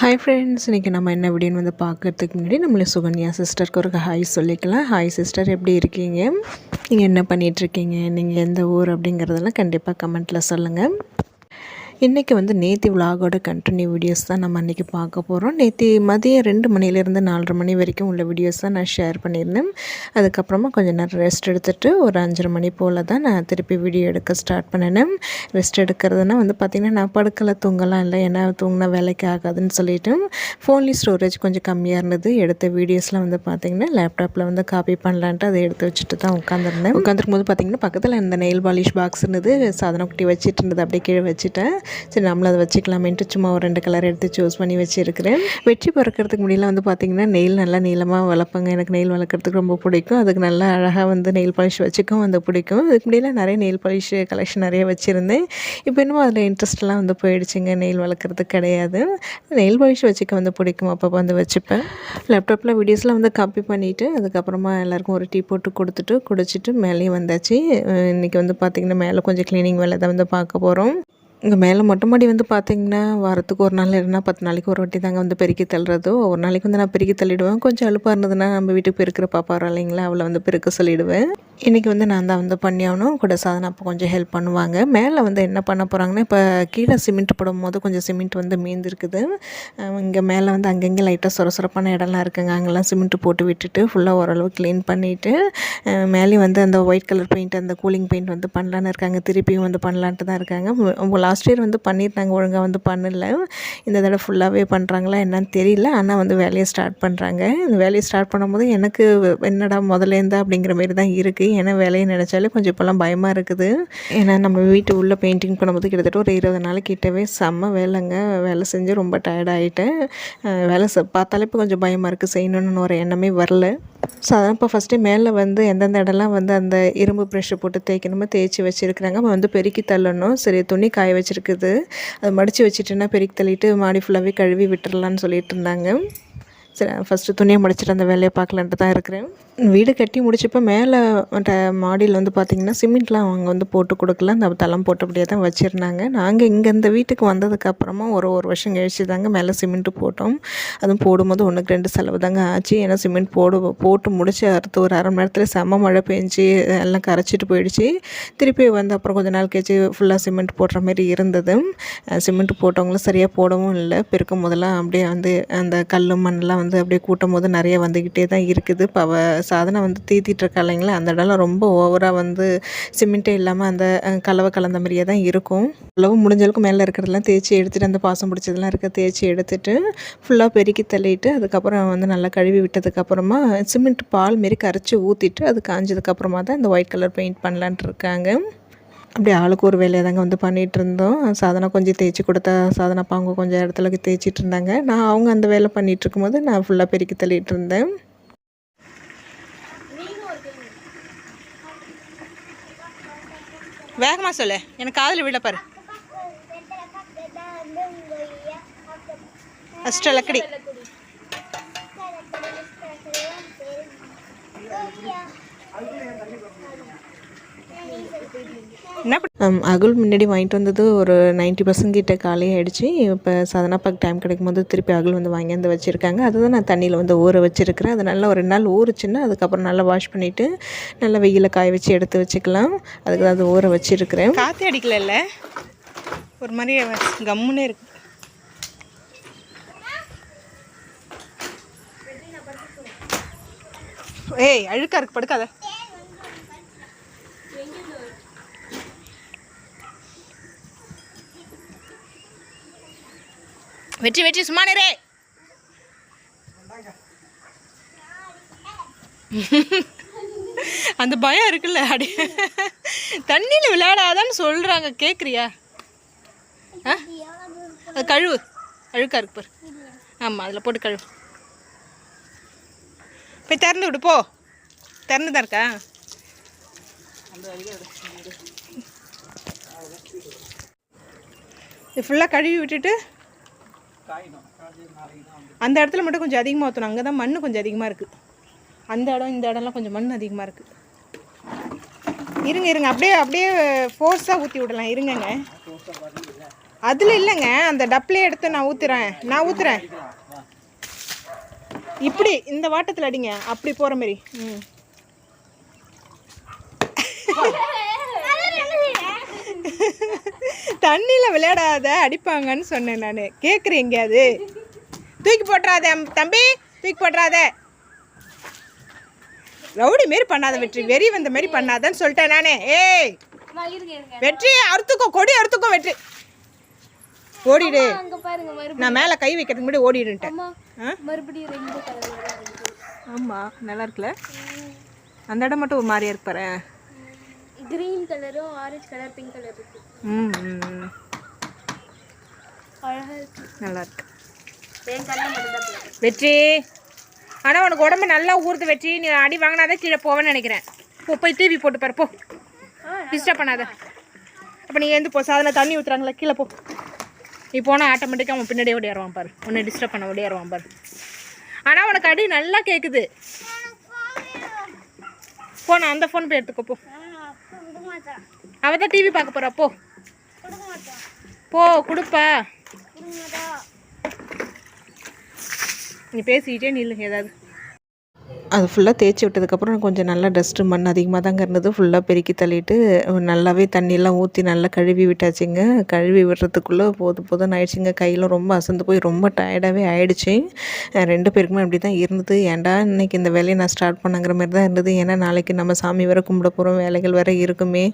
Hi friends இன்றைக்கி நம்ம என்ன வீடியோன்னு வந்து பார்க்கறதுக்கு முன்னாடி நம்மளே சுகன்யா சிஸ்டருக்கு ஒரு ஹாய் சொல்லிக்கலாம். ஹாய் சிஸ்டர் எப்படி இருக்கீங்க? நீங்கள் என்ன பண்ணிகிட்ருக்கீங்க நீங்கள் எந்த ஊர் அப்படிங்கிறதெல்லாம் கண்டிப்பாக கமெண்ட்டில் சொல்லுங்கள் இன்றைக்கி வந்து நேத்தி விலாகோட கண்டினியூ வீடியோஸ் தான் நம்ம அன்றைக்கி பார்க்க போகிறோம் நேத்தி மதியம் ரெண்டு மணிலேருந்து நாலரை மணி வரைக்கும் உள்ள வீடியோஸ் தான் நான் ஷேர் பண்ணியிருந்தேன். அதுக்கப்புறமா கொஞ்சம் நேரம் ரெஸ்ட் எடுத்துகிட்டு ஒரு அஞ்சரை மணி போல் தான் நான் திருப்பி வீடியோ எடுக்க ஸ்டார்ட் பண்ணினேன். ரெஸ்ட் எடுக்கிறதுனா வந்து பார்த்திங்கன்னா நான் படுக்கலை தூங்கலாம் இல்லை ஏன்னா தூங்கினா வேலைக்கு ஆகாதுன்னு சொல்லிட்டு ஃபோன்லேயும் ஸ்டோரேஜ் கொஞ்சம் கம்மியாக இருந்தது. எடுத்த வீடியோஸ்லாம் வந்து பார்த்திங்கன்னா லேப்டாப்பில் வந்து காப்பி பண்ணலான்ட்டு அதை எடுத்து வச்சுட்டு தான் உட்காந்துருந்தேன் உட்காந்துருக்கும் போது பார்த்திங்கன்னா பக்கத்தில் இந்த நெயில் பாலிஷ் பாக்ஸ் இருந்தது. சாதனம் குட்டி வச்சுட்டு இருந்தது அப்படியே கீழே வச்சுட்டேன். சரி நம்மளும் அதை வச்சுக்கலாமேன்ட்டு சும்மா ஒரு ரெண்டு கலர் எடுத்து சூஸ் பண்ணி வச்சுருக்கிறேன். வெற்றி பிறக்கிறதுக்கு முடியல வந்து பார்த்திங்கன்னா நெயில் நல்லா நீளமாக வளர்ப்பாங்க. எனக்கு நெயில் வளர்க்குறதுக்கு ரொம்ப பிடிக்கும். அதுக்கு நல்லா அழகாக வந்து நெயில் பாலிஷ் வச்சுக்கும் வந்து பிடிக்கும். அதுக்கு முடியல நிறைய நெயில் பாலிஷ் கலெக்ஷன் நிறைய வச்சுருந்தேன். இப்போ இன்னும் அதில் இன்ட்ரெஸ்ட்லாம் வந்து போயிடுச்சுங்க. நெயில் வளர்க்குறது கிடையாது. நெயில் பாலிஷ் வச்சுக்க வந்து பிடிக்கும். அப்பப்போ வந்து வச்சுப்பேன். லேப்டாப்பில் வீடியோஸ்லாம் வந்து காப்பி பண்ணிவிட்டு அதுக்கப்புறமா எல்லாருக்கும் ஒரு டீ போட்டு கொடுத்துட்டு குடிச்சிட்டு மேலேயும் வந்தாச்சு. இன்றைக்கி வந்து பார்த்திங்கன்னா மேலே கொஞ்சம் க்ளீனிங் வேலை தான் வந்து பார்க்க போகிறோம் இங்கே மேலே மொட்டை மாடி வந்து பார்த்திங்கன்னா வாரத்துக்கு ஒரு நாள் இல்லைன்னா பத்து நாளைக்கு ஒரு வாட்டி தாங்க வந்து பெருக்கி தள்ளுறது. ஒரு நாளைக்கு வந்து நான் பெருக்கி தள்ளிடுவேன். கொஞ்சம் அழுப்பாக இருந்ததுன்னா நம்ம வீட்டுக்கு பெருக்கிற பாப்பா வர இல்லைங்களா? அவளை வந்து பெருக்க சொல்லிடுவேன். இன்றைக்கி வந்து நான் தான் வந்து பண்ணியாகணும் கூட சாதனை அப்போ கொஞ்சம் ஹெல்ப் பண்ணுவாங்க. மேலே வந்து என்ன பண்ண போகிறாங்கன்னா இப்போ கீழே சிமெண்ட் போடும் போது கொஞ்சம் சிமெண்ட் வந்து மீந்திருக்குது. இங்கே மேலே வந்து அங்கங்கே லைட்டாக சொரசொரப்பான இடம்லாம் இருக்குங்க. அங்கெல்லாம் சிமெண்ட் போட்டு விட்டுட்டு ஃபுல்லாக ஓரளவு க்ளீன் பண்ணிவிட்டு மேலேயும் வந்து அந்த ஒயிட் கலர் பெயிண்ட் அந்த கூலிங் பெயிண்ட் வந்து பண்ணலான்னு இருக்காங்க. திருப்பியும் வந்து பண்ணலான்ட்டு தான் இருக்காங்க. லாஸ்ட் இயர் வந்து பண்ணியிருந்தாங்க ஒழுங்காக வந்து பண்ணல. இந்த தடவை ஃபுல்லாகவே பண்ணுறாங்களா என்னன்னு தெரியல. ஆனால் வந்து வேலையை ஸ்டார்ட் பண்ணுறாங்க இந்த வேலையை ஸ்டார்ட் பண்ணும்போது எனக்கு என்னடா முதலேருந்தா அப்படிங்கிற மாரி தான் இருக்குது ஏன்னா வேலையை நினச்சாலே கொஞ்சம் இப்போல்லாம் பயமாக இருக்குது. ஏன்னா நம்ம வீட்டு உள்ளே பெயிண்டிங் பண்ணும்போது கிட்டத்தட்ட ஒரு இருபது நாள் கிட்டவே செம்ம வேலைங்க. வேலை செஞ்சு ரொம்ப டயர்ட் ஆகிட்டேன் வேலை செ- பார்த்தாலே இப்போ கொஞ்சம் பயமாக இருக்குது செய்யணும்னு ஒரு எண்ணமே வரல. ஸோ அதான் இப்போ ஃபஸ்ட்டு மேலே வந்து எந்தெந்த இடம்லாம் வந்து அந்த இரும்பு ப்ரெஷ்ஷை போட்டு தேய்க்கணுமோ தேய்ச்சி வச்சுருக்குறாங்க. நம்ம வந்து பெருக்கி தள்ளணும். சரி துணி காய வச்சுருக்குது. அதை மடித்து வச்சுட்டுன்னா பெருக்கி தள்ளிட்டு மாடி ஃபுல்லாகவே கழுவி விட்டுறலான்னு சொல்லிட்டு இருந்தாங்க. சரி ஃபஸ்ட்டு துணியை முடிச்சுட்டு அந்த வேலையை பார்க்கலான்ட்டு தான் இருக்கிறேன். வீடு கட்டி முடிச்சப்போ மேலே மற்ற மாடியில் வந்து பார்த்திங்கன்னா சிமெண்ட்லாம் அவங்க வந்து போட்டு கொடுக்கல. அந்த தளம் போட்டபடியே தான் வச்சுருந்தாங்க. நாங்கள் இங்கே இந்த வீட்டுக்கு வந்ததுக்கப்புறமா ஒரு ஒரு வருஷம் கழிச்சு தாங்க மேலே சிமெண்ட்டு போட்டோம். அதுவும் போடும்போது ஒன்றுக்கு ரெண்டு செலவு தாங்க ஆச்சு. ஏன்னா சிமெண்ட் போடு போட்டு முடிச்சு அடுத்து ஒரு அரை மணி நேரத்தில் செம்ம மழை பெஞ்சு எல்லாம் கரைச்சிட்டு போயிடுச்சு. திருப்பி வந்து அப்புறம் கொஞ்ச நாள் கழிச்சு ஃபுல்லாக சிமெண்ட் போடுற மாதிரி இருந்தது. சிமெண்ட் போட்டவங்களும் சரியாக போடவும் இல்லை. பெருக்கும் போதெல்லாம் அப்படியே வந்து அந்த கல் மண்ணெல்லாம் வந்து அப்படியே கூட்டும் போது நிறைய வந்துக்கிட்டே தான் இருக்குது. இப்போ அவள் சாதனை வந்து தீத்திட்டு இருக்கா இல்லைங்களா? அந்த இடம்லாம் ரொம்ப ஓவராக வந்து சிமெண்ட்டே இல்லாமல் அந்த கலவை கலந்த மாதிரியே தான் இருக்கும். அளவு முடிஞ்ச அளவுக்கு மேலே இருக்கிறதெல்லாம் தேய்ச்சி எடுத்துட்டு அந்த பாசம் பிடிச்சதெல்லாம் இருக்க தேய்ச்சி எடுத்துட்டு ஃபுல்லாக பெருக்கி தள்ளிட்டு அதுக்கப்புறம் வந்து நல்லா கழுவி விட்டதுக்கப்புறமா சிமெண்ட் பால் மாரி கரைச்சி ஊற்றிட்டு அது காஞ்சதுக்கப்புறமா தான் இந்த ஒயிட் கலர் பெயிண்ட் பண்ணலான்ட்டு இருக்காங்க. அப்படி ஆளுக்கு ஒரு வேலையை தாங்க வந்து பண்ணிகிட்டு இருந்தோம் சாதனை கொஞ்சம் தேய்ச்சி கொடுத்தா சாதனை பாங்க கொஞ்சம் இடத்துல தேய்ச்சிட்டு இருந்தாங்க நான் அவங்க அந்த வேலை பண்ணிகிட்டு இருக்கும்போது நான் ஃபுல்லாக பெருக்கி தள்ளிட்டு இருந்தேன் வேகமா சொல்லு. எனக்கு காதில் விட பாரு. அஷ்டலக்கடி அகுல் முன்னாடி வாங்கிட்டு வந்தது ஒரு நைன்ட்டி பர்சன்ட் கிட்ட காலி ஆகிடுச்சு இப்போ சதனாப்பாக்கு டைம் கிடைக்கும் போது திருப்பி அகுல் வந்து வாங்கி வந்து வச்சுருக்காங்க. அதுதான் நான் தண்ணியில் வந்து ஊற வச்சுருக்கிறேன். அது நல்லா ஒரு ரெண்டு நாள் ஊறுச்சுன்னா அதுக்கப்புறம் நல்லா வாஷ் பண்ணிவிட்டு நல்லா வெயிலில் காய வச்சு எடுத்து வச்சுக்கலாம். அதுக்கு தான் அது ஊற வச்சுருக்கிறேன். காற்றே அடிக்கல ஒரு மாதிரி கம்முன்னே இருக்கு. ஏய் அழுக்காக இருக்கு படுக்காத. வெற்றி வெற்றி சும்மா நிறே அந்த பயம் இருக்குல்ல அடி. தண்ணியில் விளையாடாதான்னு சொல்கிறாங்க கேட்குறியா ஆ? அது கழுவு. அழுக்கா இருக்கு பாரு. ஆமாம் அதில் போட்டு கழுவு. போய் திறந்து விடு போ. திறந்து தான் இருக்கா? இது ஃபுல்லாக கழுவி விட்டுட்டு அந்த இடத்துல மட்டும் கொஞ்சம் அதிகமாக ஊற்றணும் அங்கே தான் மண் கொஞ்சம் அதிகமாக இருக்குது அந்த இடம் இந்த இடம்லாம் கொஞ்சம் மண் அதிகமாக இருக்குது இருங்க இருங்க. அப்படியே அப்படியே ஃபோர்ஸாக ஊற்றி விடலாம். இருங்கங்க. அதில் இல்லைங்க. அந்த டப்லேயே எடுத்து நான் ஊற்றுறேன் நான் ஊற்றுறேன் இப்படி இந்த வாட்டத்தில் அடிங்க. அப்படி போகிற மாதிரி. ம். தண்ணியில் விளையாடாத அடிப்பாங்கன்னு சொன்னேன் நான். கேட்குறேன் எங்கேயாவது? தூக்கி போட்டுறாத தம்பி தூக்கி போட்டுறாத. ரவுடி மாரி பண்ணாத வெற்றி. வெறி வந்த மாரி பண்ணாதன்னு சொல்லிட்டேன் நானே. ஏய் வெற்றி அறுத்துக்கோ கொடி அறுத்துக்கோ வெற்றி. ஓடிடு. நான் மேலே கை வைக்கிறதுக்கு முன்னாடி ஓடிடுன்ட்டேன். ஆமாம் நல்லா இருக்குல்ல? அந்த இடம் மட்டும் ஒரு மாதிரியா இருப்பாரு கிரீன் கலரும் ஆரஞ்சு கலர் பிங்க் கலர் இருக்கு. ம் ம், அழகா இருக்கு. நல்லா இருக்கு என் வெற்றி. ஆனால் உனக்கு உடம்பு நல்லா ஊறுது வெற்றி. நீ அடி வாங்கினாதான் கீழே போவேன்னு நினைக்கிறேன். போ போய் டிவி போட்டு பாரு போ. டிஸ்டர்ப் பண்ணாத. அப்போ நீ எழுந்து போ சாதனை தண்ணி ஊற்றுறாங்களா கீழே போ. நீ போனால் ஆட்டோமேட்டிக்காக அவன் பின்னாடியே ஓடியாருவான் பாரு. உன்னை டிஸ்டர்ப் பண்ண ஓடியாருவான் பாரு. ஆனால் உனக்கு அடி நல்லா கேட்குது போ நான் அந்த ஃபோன் போய் எடுத்துக்கோ போ. அவ தான் டிவி பார்க்க போறா போ. போ கொடுப்பா. நீ பேசிக்கிட்டே நில்லு ஏதாவது. அது ஃபுல்லாக தேய்ச்சி விட்டதுக்கப்புறம் கொஞ்சம் நல்லா டஸ்ட்டு மண் அதிகமாக தாங்க இருந்தது. ஃபுல்லாக பெருக்கி தள்ளிட்டு நல்லாவே தண்ணியெல்லாம் ஊற்றி நல்லா கழுவி விட்டாச்சுங்க. கழுவி விடுறதுக்குள்ளே போதும் போதும்னு ஆயிடுச்சுங்க. கையில் ரொம்ப அசந்து போய் ரொம்ப டயர்டாகவே ஆயிடுச்சு. ரெண்டு பேருக்குமே அப்படி தான் இருந்தது. ஏன்டா இன்றைக்கி இந்த வேலையை நான் ஸ்டார்ட் பண்ணங்கிற மாதிரி தான் இருந்தது. ஏன்னா நாளைக்கு நம்ம சாமி வர கும்பிட போகிறோம் வேலைகள் வேறு இருக்குமே.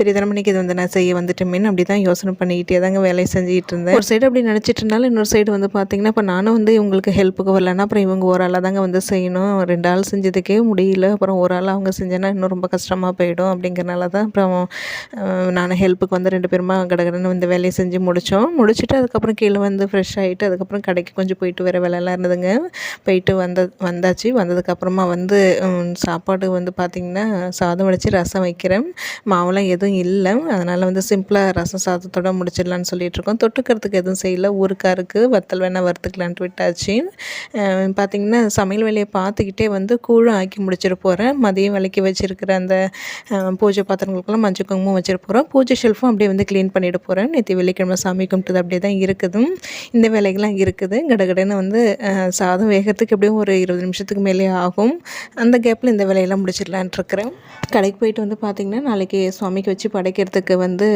தெரியாத மணிக்கு இது வந்து நான் செய்ய வந்துட்டோமேன்னு அப்படி தான் யோசனை பண்ணிக்கிட்டே தாங்க வேலையை செஞ்சுக்கிட்டு இருந்தேன். ஒரு சைடு அப்படி நினச்சிட்டு இருந்தாலும் இன்னொரு சைடு வந்து பார்த்தீங்கன்னா இப்போ நானும் வந்து இவங்களுக்கு ஹெல்ப்புக்கு வரலன்னா அப்புறம் இவங்க ஒரு ஆளாக தாங்க வந்து செய்யணும். ரெண்டு ஆள் செஞ்சதுக்கே முடியல. அப்புறம் ஒரு ஆள் அவங்க செஞ்சேன்னா இன்னும் ரொம்ப கஷ்டமாக போயிடும் அப்படிங்கிறனால தான் அப்புறம் நான் ஹெல்ப்புக்கு வந்து ரெண்டு பேருமா கடகடன்னு வந்து வேலையை செஞ்சு முடித்தோம் முடிச்சுட்டு அதுக்கப்புறம் கீழே வந்து ஃப்ரெஷ் ஆகிட்டு அதுக்கப்புறம் கடைக்கு கொஞ்சம் போயிட்டு வர வேலையெல்லாம் இருந்ததுங்க. போயிட்டு வந்த வந்தாச்சு. வந்ததுக்கப்புறமா வந்து சாப்பாடு வந்து பார்த்திங்கன்னா சாதம் வடித்து ரசம் வைக்கிறேன். மாவுலாம் எதுவும் இல்லை. அதனால் வந்து சிம்பிளாக ரசம் சாதத்தோட முடிச்சிடலான்னு சொல்லிட்டு இருக்கோம். தொட்டுக்கிறதுக்கு எதுவும் செய்யல. ஊருக்காருக்கு வத்தல் வேணால் வறுத்துக்கலான்ட்டு விட்டாச்சு. பார்த்திங்கன்னா சமையல் வேலையை பார்த்துக்கிட்டே வந்து கூழும் ஆக்கி முடிச்சிட்டு போகிறேன் மதியம் விலைக்கு வச்சுருக்கிற அந்த பூஜை பாத்திரங்களுக்கெல்லாம் மஞ்சள் குங்குமம் வச்சுட்டு போகிறோம் பூஜை ஷெல்ஃபும் அப்படியே வந்து க்ளீன் பண்ணிட்டு போகிறேன் நேற்று வெள்ளிக்கிழமை சாமி கும்பிட்டது அப்படியே தான் இருக்குது. இந்த வேலைகள்லாம் இருக்குது. கடகடன்னு வந்து சாதம் வேகிறதுக்கு எப்படியும் ஒரு இருபது நிமிஷத்துக்கு மேலே ஆகும். அந்த கேப்பில் இந்த வேலையெல்லாம் முடிச்சிடலான்ட்டு இருக்கிறேன். கடைக்கு போயிட்டு வந்து பார்த்திங்கன்னா நாளைக்கு சுவாமிக்கு வச்சு படைக்கிறதுக்கு வந்து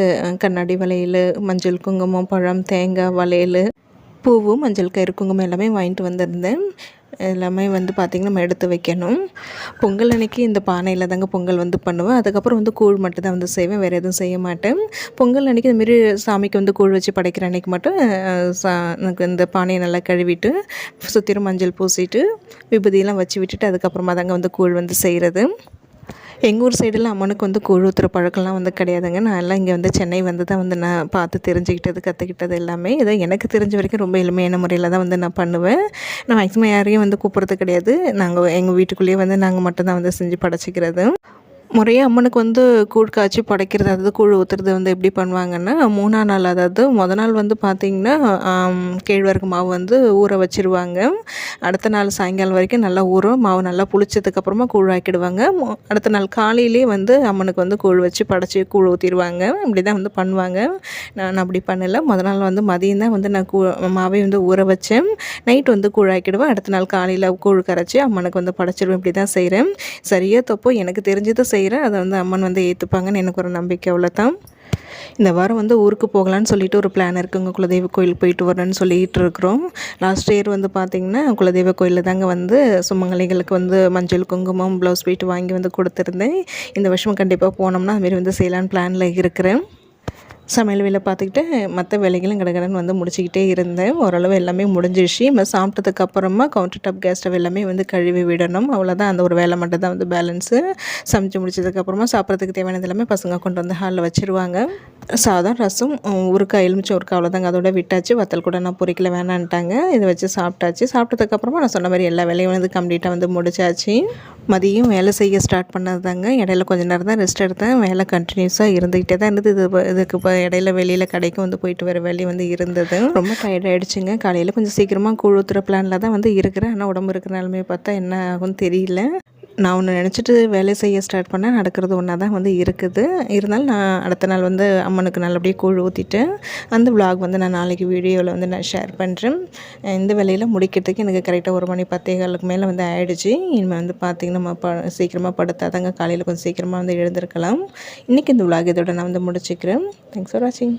கண்ணாடி வளையல் மஞ்சள் குங்குமம் பழம் தேங்காய் வளையல் பூவும் மஞ்சள் கயிறு குங்குமம் எல்லாமே வாங்கிட்டு வந்திருந்தேன். எல்லாமே வந்து பார்த்திங்கன்னா நம்ம எடுத்து வைக்கணும். பொங்கல் அன்னைக்கு இந்த பானையில் தாங்க பொங்கல் வந்து பண்ணுவேன். அதுக்கப்புறம் வந்து கூழ் மட்டும் தான் வந்து செய்வேன். வேறு எதுவும் செய்ய மாட்டேன். பொங்கல் அன்னைக்கு இதுமாரி சாமிக்கு வந்து கூழ் வச்சு படைக்கிற அன்னைக்கு மட்டும் சா எனக்கு இந்த பானையை நல்லா கழுவிட்டு சுற்றிலும் மஞ்சள் பூசிட்டு விபதியெல்லாம் வச்சு விட்டுட்டு அதுக்கப்புறமா தாங்க வந்து கூழ் வந்து செய்கிறது எங்கள் ஊர் சைடெல்லாம் அம்மனுக்கு வந்து கூழ் ஊற்றுற பழக்கம்லாம் வந்து கிடையாதுங்க. நான் எல்லாம் இங்கே வந்து சென்னை வந்து தான் வந்து நான் பார்த்து தெரிஞ்சுக்கிட்டது கற்றுக்கிட்டது எல்லாமே. ஏதோ எனக்கு தெரிஞ்ச வரைக்கும் ரொம்ப எளிமையான முறையில் தான் வந்து நான் பண்ணுவேன். நான் மேக்ஸிமம் யாரையும் வந்து கூப்பிட்றது கிடையாது. நாங்கள் எங்கள் வீட்டுக்குள்ளேயே வந்து நாங்கள் மட்டும்தான் வந்து செஞ்சு படைச்சிக்கிறது. முறையாக அம்மனுக்கு வந்து கூழ் காய்ச்சி படைக்கிறது அதாவது கூழ் ஊற்றுறது வந்து எப்படி பண்ணுவாங்கன்னா மூணா நாள் அதாவது மொதல் நாள் வந்து பார்த்திங்கன்னா கேழ்வரகு மாவு வந்து ஊற வச்சிருவாங்க. அடுத்த நாள் சாயங்காலம் வரைக்கும் நல்லா ஊறும். மாவு நல்லா புளிச்சதுக்கப்புறமா கூழ் ஆக்கிடுவாங்க. அடுத்த நாள் காலையிலே வந்து அம்மனுக்கு வந்து கூழ் வச்சு படைச்சி கூழ் ஊற்றிடுவாங்க இப்படி தான் வந்து பண்ணுவாங்க. நான் அப்படி பண்ணலை. முத நாள் வந்து மதியம் தான் வந்து நான் கூ மாவை வந்து ஊற வச்சேன். நைட் வந்து கூழ் ஆக்கிடுவேன். அடுத்த நாள் காலையில் கூழ் கரைச்சி அம்மனுக்கு வந்து படைச்சிடுவேன் இப்படி தான் செய்கிறேன் சரியா தப்போ. எனக்கு தெரிஞ்சதை செய்கிறேன் அதை வந்து அம்மன் வந்து ஏற்றுப்பாங்கன்னு எனக்கு ஒரு நம்பிக்கை அவ்வளோதான் இந்த வாரம் வந்து ஊருக்கு போகலான்னு சொல்லிட்டு ஒரு பிளான் இருக்குங்க குலதெய்வ கோயிலுக்கு போயிட்டு வரேன்னு சொல்லிட்டு இருக்கிறோம். லாஸ்ட் இயர் வந்து பார்த்திங்கன்னா குலதெய்வ கோயிலில் தாங்க வந்து சுமங்கலிகளுக்கு வந்து மஞ்சள் குங்குமம் ப்ளவுஸ் போயிட்டு வாங்கி வந்து கொடுத்துருந்தேன். இந்த வருஷம் கண்டிப்பாக போனோம்னா அதுமாரி வந்து செய்யலான்னு பிளானில் இருக்கிறேன். சமையல் வேலை பார்த்துக்கிட்டு மற்ற வேலைகளும் கடகடன் வந்து முடிச்சுக்கிட்டே இருந்தேன். ஓரளவு எல்லாமே முடிஞ்சிடுச்சு நம்ம சாப்பிட்டதுக்கு அப்புறமா கவுண்டர் டாப் கேஸ் ஸ்டவ் எல்லாமே வந்து கழுவி விடணும். அவ்வளோதான் அந்த ஒரு வேலை மட்டும் தான் வந்து பேலன்ஸு சமைச்சு முடிச்சதுக்கப்புறமா சாப்பிட்றதுக்கு தேவையானது எல்லாமே பசங்க கொண்டு வந்து ஹாலில் வச்சுருவாங்க. சாதம் ரசம் ஊறுக்காய் எலுமிச்சை ஊறுக்காய் அவ்வளோதாங்க அதோட விட்டாச்சு. வத்தல் கூட நான் பொறிக்கல வேணான்ட்டாங்க. இதை வச்சு சாப்பிட்டாச்சு. சாப்பிட்டதுக்கப்புறமா நான் சொன்ன மாதிரி எல்லா வேலையும் வந்து கம்ப்ளீட்டாக வந்து முடிச்சாச்சு. மதியம் வேலை செய்ய ஸ்டார்ட் பண்ணது தாங்க இடையில கொஞ்ச நேரம் தான் ரெஸ்ட் எடுத்தேன். வேலை கண்டினியூஸாக இருந்துக்கிட்டே தான் இருந்தது. இது இதுக்கு இப்போ இடையில வெளியில் கடைக்கு வந்து போயிட்டு வர வேலையும் வந்து இருந்தது. ரொம்ப டயர்ட் ஆகிடுச்சுங்க காலையில் கொஞ்சம் சீக்கிரமாக கூழ் ஊற்றுற பிளானில் தான் வந்து இருக்கிறேன். ஆனால் உடம்பு இருக்கிற நிலமையை பார்த்தா என்ன ஆகும்னு தெரியல. நான் ஒன்று நினச்சிட்டு வேலை செய்ய ஸ்டார்ட் பண்ணால் நடக்கிறது ஒன்றா தான் வந்து இருக்குது. இருந்தாலும் நான் அடுத்த நாள் வந்து அம்மனுக்கு நல்லபடியாக கூழ் ஊற்றிட்டு அந்த விலாக் வந்து நான் நாளைக்கு வீடியோவில் வந்து நான் ஷேர் பண்ணுறேன் இந்த வேலையில் முடிக்கிறதுக்கு எனக்கு கரெக்டாக ஒரு மணி பத்தே காலுக்கு மேலே வந்து ஆயிடுச்சு. இனிமேல் வந்து பார்த்திங்கன்னா நம்ம ப சீக்கிரமாக படுத்தாதாங்க காலையில் கொஞ்சம் சீக்கிரமாக வந்து எழுந்திருக்கலாம். இன்றைக்கி இந்த விளாக் இதோட நான் வந்து முடிச்சுக்கிறேன். தேங்க்ஸ் ஃபார் வாட்சிங்